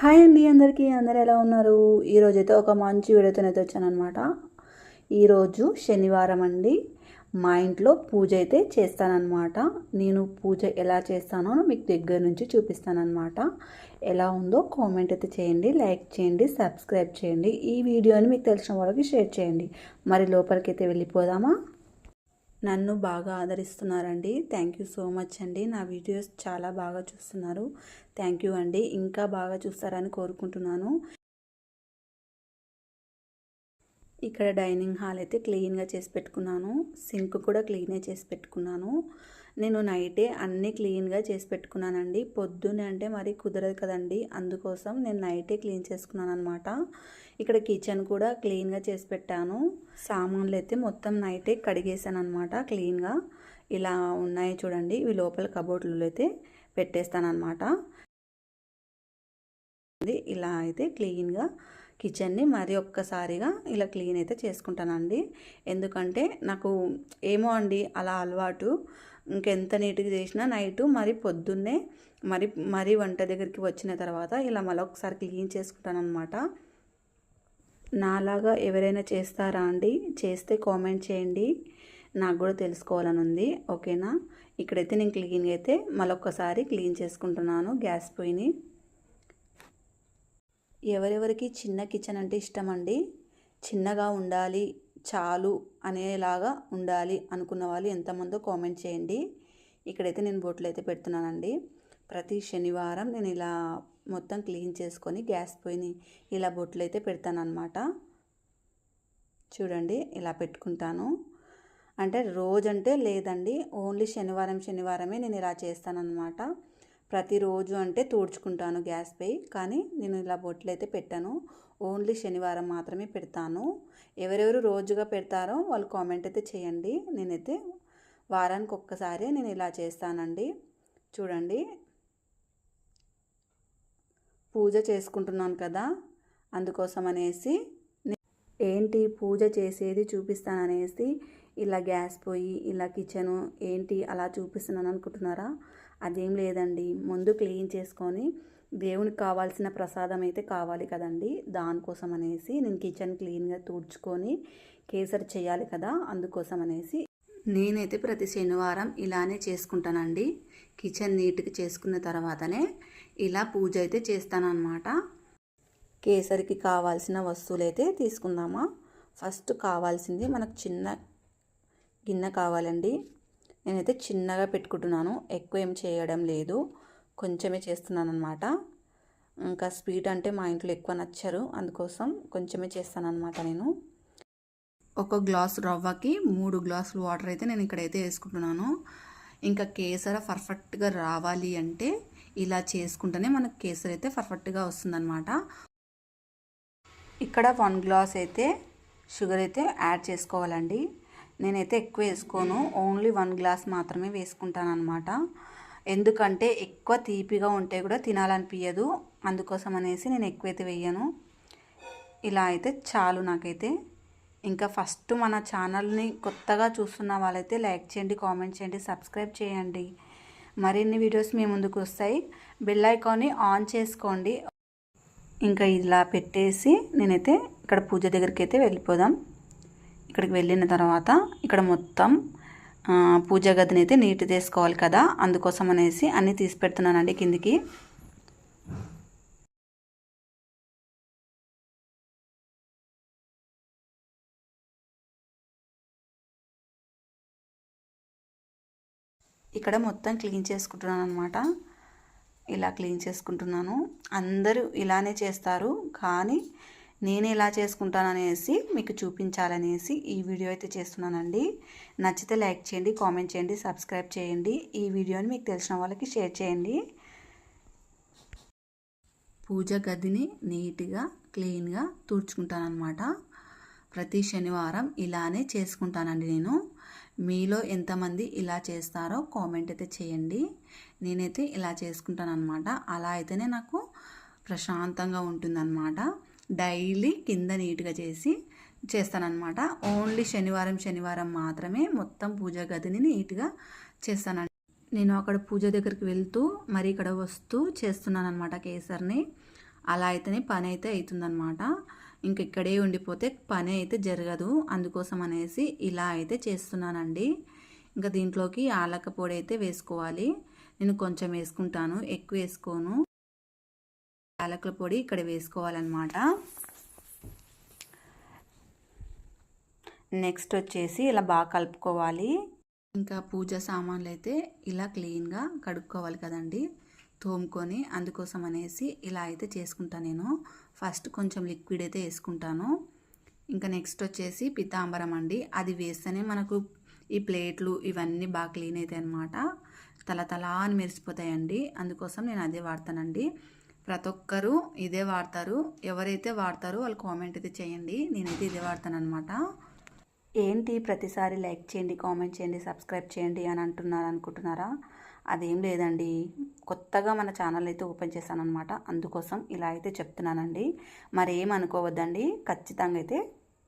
Hi అండి అందరికీ. అందరు ఎలా ఉన్నారు? ఈరోజైతే ఒక మంచి వీడియోతోనైతే వచ్చానమాట ఈరోజు శనివారం అండి. మా ఇంట్లో పూజ అయితే చేస్తానన్నమాట. నేను పూజ ఎలా చేస్తానో మీకు దగ్గర నుంచి చూపిస్తానన్నమాట. ఎలా ఉందో కామెంట్ అయితే చేయండి లైక్ చేయండి సబ్స్క్రైబ్ చేయండి. ఈ వీడియోని మీకు తెలిసిన వాళ్ళకి షేర్ చేయండి. మరి లోపలికి అయితే వెళ్ళిపోదామా? నన్ను బాగా ఆదరిస్తున్నారండి. థ్యాంక్ యూ సో మచ్ అండి. నా వీడియోస్ చాలా బాగా చూస్తున్నారు. థ్యాంక్ యూ అండి. ఇంకా బాగా చూస్తారని కోరుకుంటున్నాను. ఇక్కడ డైనింగ్ హాల్ అయితే క్లీన్గా చేసి పెట్టుకున్నాను. సింక్ కూడా క్లీనే చేసి పెట్టుకున్నాను. నేను నైటే అన్నీ క్లీన్గా చేసి పెట్టుకున్నానండి. పొద్దున్నే అంటే మరి కుదరదు కదండి. అందుకోసం నేను నైటే క్లీన్ చేసుకున్నాను అనమాట ఇక్కడ కిచెన్ కూడా క్లీన్గా చేసి పెట్టాను. సామాన్లు అయితే మొత్తం నైటే కడిగేసాను అనమాట క్లీన్గా. ఇలా ఉన్నాయి చూడండి. ఇవి లోపల కబోర్డ్లలో అయితే పెట్టేస్తానమాట ఇలా అయితే క్లీన్గా కిచెన్ని మరి ఒక్కసారిగా ఇలా క్లీన్ అయితే చేసుకుంటానండి. ఎందుకంటే నాకు ఏమో అండి అలా అలవాటు. ఇంకెంత నీట్గా చేసినా నైట్ మరి పొద్దున్నే మరి మరి వంట దగ్గరికి వచ్చిన తర్వాత ఇలా మళ్ళీ ఒకసారి క్లీన్ చేసుకుంటాను అనమాట నాలాగా ఎవరైనా చేస్తారా అండి? చేస్తే కామెంట్ చేయండి. నాకు కూడా తెలుసుకోవాలని ఉంది. ఓకేనా? ఇక్కడైతే నేను క్లీన్గా అయితే మరొకసారి క్లీన్ చేసుకుంటున్నాను గ్యాస్ పొయ్యిని. ఎవరెవరికి చిన్న కిచెన్ అంటే ఇష్టం అండి? చిన్నగా ఉండాలి చాలు అనేలాగా ఉండాలి అనుకున్న వాళ్ళు ఎంతమందో కామెంట్ చేయండి. ఇక్కడైతే నేను బొట్లు అయితే పెడుతున్నానండి. ప్రతి శనివారం నేను ఇలా మొత్తం క్లీన్ చేసుకొని గ్యాస్ పోయిని ఇలా బొట్లు అయితే పెడతానమాట చూడండి ఇలా పెట్టుకుంటాను. అంటే రోజంటే లేదండి ఓన్లీ శనివారం శనివారమే నేను ఇలా చేస్తానన్నమాట. ప్రతిరోజు అంటే తుడుచుకుంటాను గ్యాస్ పై కానీ నేను ఇలా బొట్లు అయితే పెట్టాను. ఓన్లీ శనివారం మాత్రమే పెడతాను. ఎవరెవరు రోజుగా పెడతారో వాళ్ళు కామెంట్ అయితే చేయండి. నేనైతే వారానికి ఒక్కసారి నేను ఇలా చేస్తానండి. చూడండి. పూజ చేసుకుంటున్నాను కదా అందుకోసం అనేసి ఏంటి పూజ చేసేది చూపిస్తాననేసి ఇలా గ్యాస్ పోయి ఇలా కిచెను ఏంటి అలా చూపిస్తున్నాను అనుకుంటున్నారా? అదేం లేదండి. ముందు క్లీన్ చేసుకొని దేవునికి కావాల్సిన ప్రసాదం అయితే కావాలి కదండి. దానికోసం అనేసి నేను కిచెన్ క్లీన్గా తుడుచుకొని కేసరి చేయాలి కదా అందుకోసం అనేసి నేనైతే ప్రతి శనివారం ఇలానే చేసుకుంటానండి. కిచెన్ నీట్గా చేసుకున్న తర్వాతనే ఇలా పూజ అయితే చేస్తానన్నమాట. కేసరికి కావాల్సిన వస్తువులు అయితే తీసుకుందామా. ఫస్ట్ కావాల్సింది మనకు చిన్న గిన్నె కావాలండి. నేనైతే చిన్నగా పెట్టుకుంటున్నాను. ఎక్కువ ఏం చేయడం లేదు. కొంచెమే చేస్తున్నాను అనమాట ఇంకా స్వీట్ అంటే మా ఇంట్లో ఎక్కువ నచ్చరు అందుకోసం కొంచెమే చేస్తానన్నమాట నేను. ఒక గ్లాస్ రవ్వకి మూడు గ్లాసులు వాటర్ అయితే నేను ఇక్కడైతే వేసుకుంటున్నాను. ఇంకా కేసర పర్ఫెక్ట్గా రావాలి అంటే ఇలా చేసుకుంటేనే మనకు కేసరి అయితే పర్ఫెక్ట్గా వస్తుందన్నమాట. ఇక్కడ వన్ గ్లాస్ అయితే షుగర్ అయితే యాడ్ చేసుకోవాలండి. నేనైతే ఎక్కువ వేసుకోను. ఓన్లీ వన్ గ్లాస్ మాత్రమే వేసుకుంటాను అనమాట ఎందుకంటే ఎక్కువ తీపిగా ఉంటే కూడా తినాలనిపించదు అందుకోసం అనేసి నేను ఎక్కువైతే వేయను ఇలా అయితే చాలు నాకైతే. ఇంకా ఫస్ట్ మన ఛానల్ని కొత్తగా చూస్తున్న వాళ్ళైతే లైక్ చేయండి కామెంట్ చేయండి సబ్స్క్రైబ్ చేయండి. మరిన్ని వీడియోస్ మీ ముందుకు వస్తాయి. బెల్ ఐకాన్ని ఆన్ చేసుకోండి. ఇంకా ఇలా పెట్టేసి నేనైతే ఇక్కడ పూజ దగ్గరికి అయితే వెళ్ళిపోదాం. ఇక్కడికి వెళ్ళిన తర్వాత ఇక్కడ మొత్తం పూజ గదిని అయితే నీట్ చేసుకోవాలి కదా అందుకోసం అనేసి అన్నీ తీసి పెడుతున్నానండి కిందికి. ఇక్కడ మొత్తం క్లీన్ చేసుకుంటున్నాను అనమాట ఇలా క్లీన్ చేసుకుంటున్నాను. అందరూ ఇలానే చేస్తారు కానీ నేను ఎలా చేసుకుంటాననేసి మీకు చూపించాలనేసి ఈ వీడియో అయితే చేస్తున్నానండి. నచ్చితే లైక్ చేయండి కామెంట్ చేయండి సబ్స్క్రైబ్ చేయండి. ఈ వీడియోని మీకు తెలిసిన వాళ్ళకి షేర్ చేయండి. పూజ గదిని నీట్గా క్లీన్గా తుడుచుకుంటానమాట ప్రతి శనివారం ఇలానే చేసుకుంటానండి నేను. మీలో ఎంతమంది ఇలా చేస్తారో కామెంట్ అయితే చేయండి. నేనైతే ఇలా చేసుకుంటాను అనమాట అలా అయితేనే నాకు ప్రశాంతంగా ఉంటుందన్నమాట. డైలీ కింద నీట్గా చేసి చేస్తానన్నమాట. ఓన్లీ శనివారం శనివారం మాత్రమే మొత్తం పూజ గదిని నీట్గా చేస్తానండి నేను అక్కడ పూజ దగ్గరికి వెళ్తూ మరి ఇక్కడ వస్తూ చేస్తున్నాను అనమాట కేసర్ని. అలా అయితేనే పని అయితే అవుతుందన్నమాట ఇంక ఇక్కడే ఉండిపోతే పని అయితే జరగదు. అందుకోసం అనేసి ఇలా అయితే చేస్తున్నానండి. ఇంకా దీంట్లోకి ఆలక పొడి అయితే వేసుకోవాలి. నేను కొంచెం వేసుకుంటాను ఎక్కువ వేసుకోను. యాలకుల పొడి ఇక్కడ వేసుకోవాలన్నమాట. నెక్స్ట్ వచ్చేసి ఇలా బాగా కలుపుకోవాలి. ఇంకా పూజ సామాన్లు అయితే ఇలా క్లీన్గా కడుక్కోవాలి కదండి. తోముకొని అందుకోసం అనేసి ఇలా అయితే చేసుకుంటాను నేను. ఫస్ట్ కొంచెం లిక్విడ్ అయితే వేసుకుంటాను. ఇంకా నెక్స్ట్ వచ్చేసి పితాంబరం అండి. అది వేస్తేనే మనకు ఈ ప్లేట్లు ఇవన్నీ బాగా క్లీన్ అవుతాయి అనమాట తల తలా అని మెరిసిపోతాయండి. అందుకోసం నేను అదే వాడతానండి. ప్రతి ఒక్కరూ ఇదే వాడతారు. ఎవరైతే వాడతారో వాళ్ళు కామెంట్ అయితే చేయండి. నేనైతే ఇదే వాడతాను అనమాట ఏంటి ప్రతిసారి లైక్ చేయండి కామెంట్ చేయండి సబ్స్క్రైబ్ చేయండి అని అంటున్నారు అనుకుంటున్నారా? అదేం లేదండి. కొత్తగా మన ఛానల్ అయితే ఓపెన్ చేశానమాట అందుకోసం ఇలా అయితే చెప్తున్నానండి. మరి అనుకోవద్దండి ఖచ్చితంగా అయితే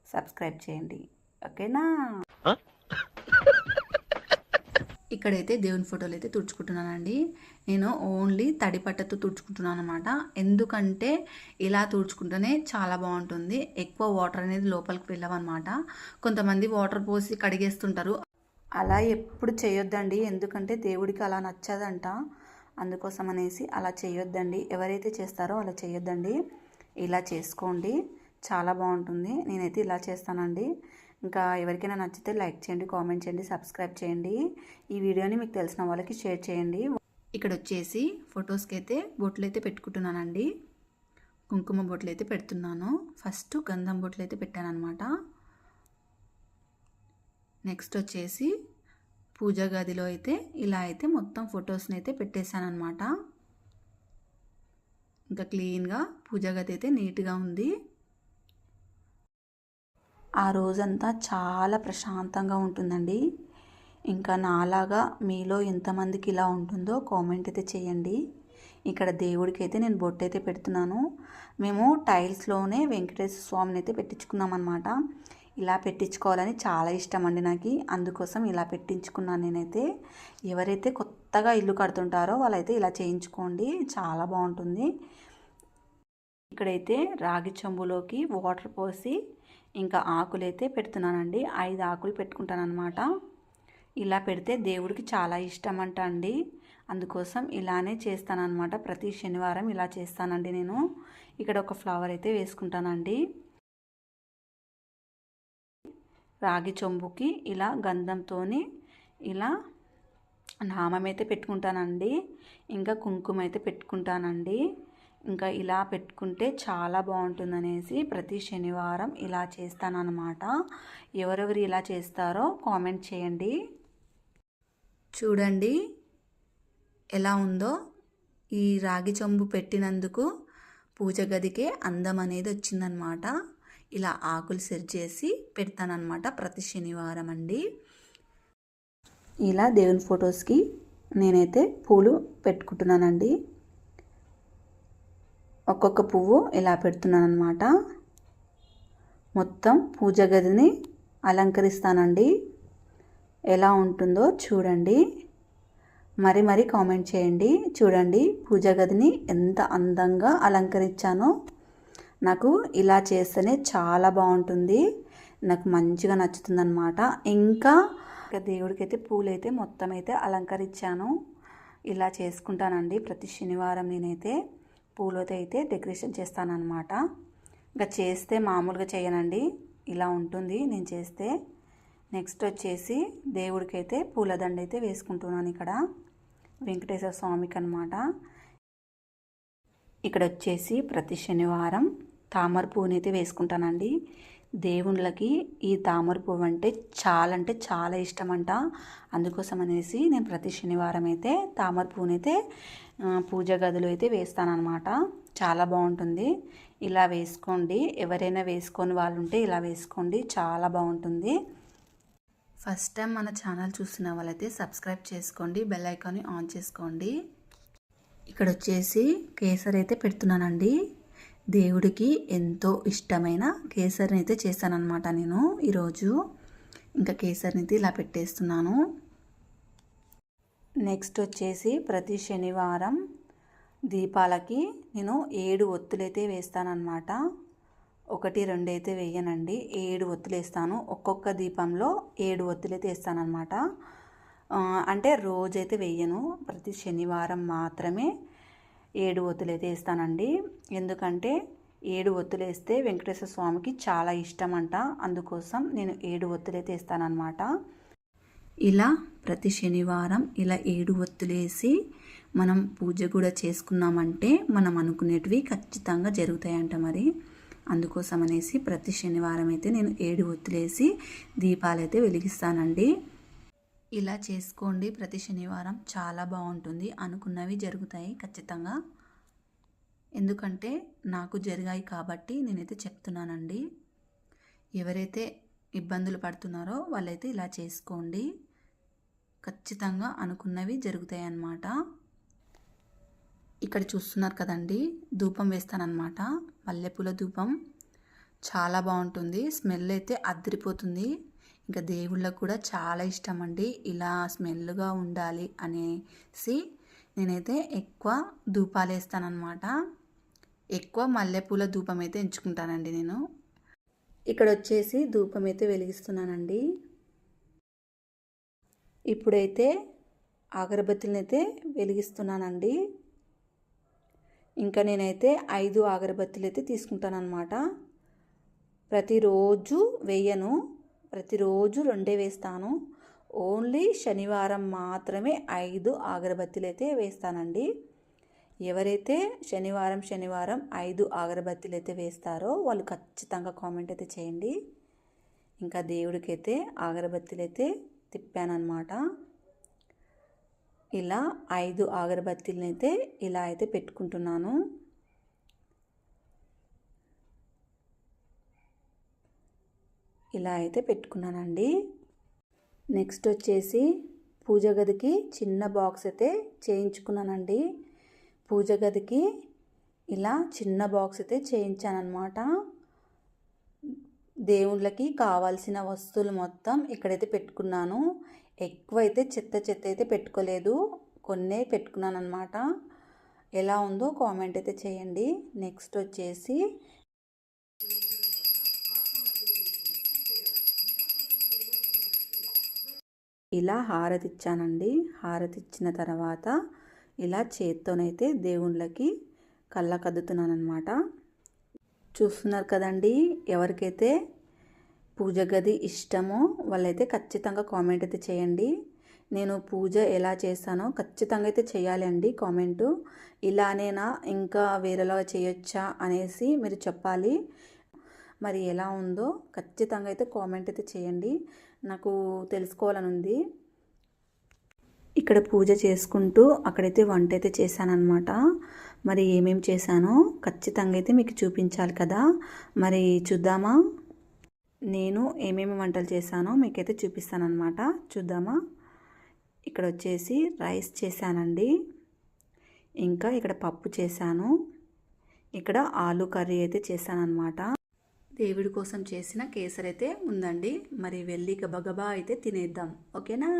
సబ్స్క్రైబ్ చేయండి. ఓకేనా? ఇక్కడైతే దేవుని ఫోటోలు అయితే తుడుచుకుంటున్నానండి. నేను ఓన్లీ తడి పట్టతో తుడుచుకుంటున్నాను అనమాట ఎందుకంటే ఇలా తుడుచుకుంటేనే చాలా బాగుంటుంది. ఎక్కువ వాటర్ అనేది లోపలికి వెళ్ళవన్నమాట. కొంతమంది వాటర్ పోసి కడిగేస్తుంటారు. అలా ఎప్పుడు చేయొద్దండి. ఎందుకంటే దేవుడికి అలా నచ్చదంట. అందుకోసం అనేసి అలా చేయొద్దండి. ఎవరైతే చేస్తారో అలా చేయొద్దండి. ఇలా చేసుకోండి. చాలా బాగుంటుంది. నేనైతే ఇలా చేస్తానండి. ఇంకా ఎవరికైనా నచ్చితే లైక్ చేయండి కామెంట్ చేయండి సబ్స్క్రైబ్ చేయండి. ఈ వీడియోని మీకు తెలిసిన వాళ్ళకి షేర్ చేయండి. ఇక్కడ వచ్చేసి ఫొటోస్కి అయితే బొట్లు అయితే పెట్టుకుంటున్నానండి. కుంకుమ బొట్లు అయితే పెడుతున్నాను. ఫస్ట్ గంధం బొట్లు అయితే పెట్టాను అనమాట నెక్స్ట్ వచ్చేసి పూజ గదిలో అయితే ఇలా అయితే మొత్తం ఫొటోస్ని అయితే పెట్టేశానమాట ఇంకా క్లీన్గా పూజ గది అయితే నీట్గా ఉంది. ఆ రోజంతా చాలా ప్రశాంతంగా ఉంటుందండి. ఇంకా నాలాగా మీలో ఎంతమందికి ఇలా ఉంటుందో కామెంట్ అయితే చేయండి. ఇక్కడ దేవుడికి అయితే నేను బొట్టు అయితే పెడుతున్నాను. మేము టైల్స్లోనే వెంకటేశ్వర స్వామిని అయితే పెట్టించుకున్నాం అనమాట ఇలా పెట్టించుకోవాలని చాలా ఇష్టం అండి నాకు. అందుకోసం ఇలా పెట్టించుకున్నాను నేనైతే. ఎవరైతే కొత్తగా ఇల్లు కడుతుంటారో వాళ్ళైతే ఇలా చేయించుకోండి. చాలా బాగుంటుంది. ఇక్కడైతే రాగి చెంబులోకి వాటర్ పోసి ఇంకా ఆకులైతే పెడుతున్నానండి. ఐదు ఆకులు పెట్టుకుంటాను అనమాట ఇలా పెడితే దేవుడికి చాలా ఇష్టం అంట అండి. అందుకోసం ఇలానే చేస్తానన్నమాట. ప్రతి శనివారం ఇలా చేస్తానండి నేను. ఇక్కడ ఒక ఫ్లవర్ అయితే వేసుకుంటానండి. రాగి చెంబుకి ఇలా గంధంతో ఇలా నామం అయితే పెట్టుకుంటానండి. ఇంకా కుంకుమ అయితే పెట్టుకుంటానండి. ఇంకా ఇలా పెట్టుకుంటే చాలా బాగుంటుందనేసి ప్రతి శనివారం ఇలా చేస్తానన్నమాట. ఎవరెవరు ఇలా చేస్తారో కామెంట్ చేయండి. చూడండి ఎలా ఉందో. ఈ రాగి చెంబు పెట్టినందుకు పూజ గదికే అందం అనేది వచ్చిందనమాట ఇలా ఆకులు సెట్ చేసి పెడతానమాట ప్రతి శనివారం అండి. ఇలా దేవుని ఫొటోస్కి నేనైతే పూలు పెట్టుకుంటున్నానండి. ఒక్కొక్క పువ్వు ఇలా పెడుతున్నాను అనమాట మొత్తం పూజ గదిని అలంకరిస్తానండి. ఎలా ఉంటుందో చూడండి. మరి మరి కామెంట్ చేయండి. చూడండి పూజ గదిని ఎంత అందంగా అలంకరించానో. నాకు ఇలా చేస్తేనే చాలా బాగుంటుంది. నాకు మంచిగా నచ్చుతుందనమాట ఇంకా దేవుడికి అయితే పూలైతే మొత్తం అయితే అలంకరించాను. ఇలా చేసుకుంటానండి ప్రతి శనివారం నేనైతే. పూలతో అయితే డెకరేషన్ చేస్తానన్నమాట. ఇంకా చేస్తే మామూలుగా చేయనండి. ఇలా ఉంటుంది. నేను చేస్తే నెక్స్ట్ వచ్చేసి దేవుడికి అయితే పూలదండ అయితే వేసుకుంటున్నాను ఇక్కడ. వెంకటేశ్వర స్వామికి అనమాట ఇక్కడ వచ్చేసి ప్రతి శనివారం తామర పువ్వునైతే వేసుకుంటానండి. దేవుళ్ళకి ఈ తామర పువ్వు అంటే చాలా అంటే చాలా ఇష్టం అంట అందుకోసం అనేసి నేను ప్రతి శనివారం అయితే తామర పువ్వుని అయితే పూజ గదిలో అయితే వేస్తానన్నమాట. చాలా బాగుంటుంది. ఇలా వేసుకోండి. ఎవరైనా వేసుకొని వాళ్ళు ఉంటే ఇలా వేసుకోండి. చాలా బాగుంటుంది. ఫస్ట్ టైం మన ఛానల్ చూస్తున్న వాళ్ళైతే సబ్స్క్రైబ్ చేసుకోండి. బెల్ ఐకాన్ని ఆన్ చేసుకోండి. ఇక్కడ వచ్చేసి కేసరి అయితే పెడుతున్నానండి. దేవుడికి ఎంతో ఇష్టమైన కేసరిని అయితే చేశానమాట నేను ఈరోజు. ఇంకా కేసరిని అయితే ఇలా పెట్టేస్తున్నాను. నెక్స్ట్ వచ్చేసి ప్రతి శనివారం దీపాలకి నేను ఏడు ఒత్తులైతే వేస్తానన్నమాట. ఒకటి రెండు అయితే వేయనండి. ఏడు ఒత్తులు వేస్తాను. ఒక్కొక్క దీపంలో ఏడు ఒత్తులైతే వేస్తానన్నమాట. అంటే రోజైతే వేయను. ప్రతి శనివారం మాత్రమే ఏడు ఒత్తులు అయితే వేస్తానండి. ఎందుకంటే ఏడు ఒత్తులు వేస్తే వెంకటేశ్వర స్వామికి చాలా ఇష్టం అంట అందుకోసం నేను ఏడు ఒత్తులు అయితే వేస్తానన్నమాట. ఇలా ప్రతి శనివారం ఇలా ఏడు ఒత్తులేసి మనం పూజ కూడా చేసుకున్నామంటే మనం అనుకునేటివి ఖచ్చితంగా జరుగుతాయంట మరి. అందుకోసం అనేసి ప్రతి శనివారం అయితే నేను ఏడు ఒత్తులేసి దీపాలైతే వెలిగిస్తానండి. ఇలా చేసుకోండి ప్రతి శనివారం. చాలా బాగుంటుంది. అనుకున్నవి జరుగుతాయి ఖచ్చితంగా. ఎందుకంటే నాకు జరిగాయి కాబట్టి నేనైతే చెప్తున్నానండి. ఎవరైతే ఇబ్బందులు పడుతున్నారో వాళ్ళైతే ఇలా చేసుకోండి. ఖచ్చితంగా అనుకున్నవి జరుగుతాయి అన్నమాట ఇక్కడ చూస్తున్నారు కదండి ధూపం వేస్తానన్నమాట. మల్లెపూల ధూపం. చాలా బాగుంటుంది. స్మెల్ అయితే అద్దరిపోతుంది ఇంకా దేవుళ్ళకు కూడా చాలా ఇష్టం అండి ఇలా స్మెల్గా ఉండాలి అనేసి నేనైతే ఎక్కువ ధూపాలు వేస్తానన్నమాట ఎక్కువ మల్లెపూల ధూపం అయితే ఎంచుకుంటానండి నేను. ఇక్కడ వచ్చేసి ధూపం అయితే వెలిగిస్తున్నానండి. ఇప్పుడైతే అగరబత్తులను అయితే వెలిగిస్తున్నానండి. ఇంకా నేనైతే ఐదు అగరబత్తులు అయితే తీసుకుంటానన్నమాట. ప్రతిరోజు వేయను. ప్రతిరోజు రెండే వేస్తాను. ఓన్లీ శనివారం మాత్రమే ఐదు అగరబత్తులు అయితే వేస్తానండి. ఎవరైతే శనివారం శనివారం ఐదు అగరబత్తులు అయితే వేస్తారో వాళ్ళు ఖచ్చితంగా కామెంట్ అయితే చేయండి. ఇంకా దేవుడికైతే అగరబత్తులు అయితే తిప్పానమాట ఇలా ఐదు అగరబత్తీలను అయితే ఇలా అయితే పెట్టుకుంటున్నాను. ఇలా అయితే పెట్టుకున్నానండి. నెక్స్ట్ వచ్చేసి పూజ గదికి చిన్న బాక్స్ అయితే చేయించుకున్నానండి. పూజ గదికి ఇలా చిన్న బాక్స్ అయితే చేయించానమాట దేవుళ్ళకి కావాల్సిన వస్తువులు మొత్తం ఇక్కడైతే పెట్టుకున్నాను. ఎక్కువ అయితే చెత్త చెత్త అయితే పెట్టుకోలేదు. కొన్నే పెట్టుకున్నాను అనమాట ఎలా ఉందో కామెంట్ అయితే చేయండి. నెక్స్ట్ వచ్చేసి ఇలా హారతి ఇచ్చానండి హారతి ఇచ్చిన తర్వాత ఇలా చేత్తోనైతే దేవుళ్ళకి కళ్ళకద్దుతున్నానమాట అనమాట చూస్తున్నారు కదండి ఎవరికైతే పూజ గది ఇష్టమో వాళ్ళైతే ఖచ్చితంగా కామెంట్ అయితే చేయండి. నేను పూజ ఎలా చేస్తానో ఖచ్చితంగా అయితే చేయాలి అండి కామెంటు. ఇలానేనా ఇంకా వేరేలాగా చేయొచ్చా అనేసి మీరు చెప్పాలి. మరి ఎలా ఉందో ఖచ్చితంగా అయితే కామెంట్ అయితే చేయండి. నాకు తెలుసుకోవాలని ఉంది ఇక్కడ పూజ చేసుకుంటూ అక్కడైతే వంట అయితే చేశానన్నమాట. మరి ఏమేమి చేశానో ఖచ్చితంగా అయితే మీకు చూపించాలి కదా. మరి చూద్దామా? నేను ఏమేమి వంటలు చేశానో మీకైతే చూపిస్తానన్నమాట. చూద్దామా? ఇక్కడ వచ్చేసి రైస్ చేశానండి. ఇంకా ఇక్కడ పప్పు చేశాను. ఇక్కడ ఆలు కర్రీ అయితే చేశానన్నమాట. దేవుడి కోసం చేసిన కేసరి అయితే ఉందండి. మరి వెళ్ళి గబగబా అయితే తినేద్దాం. ఓకేనా?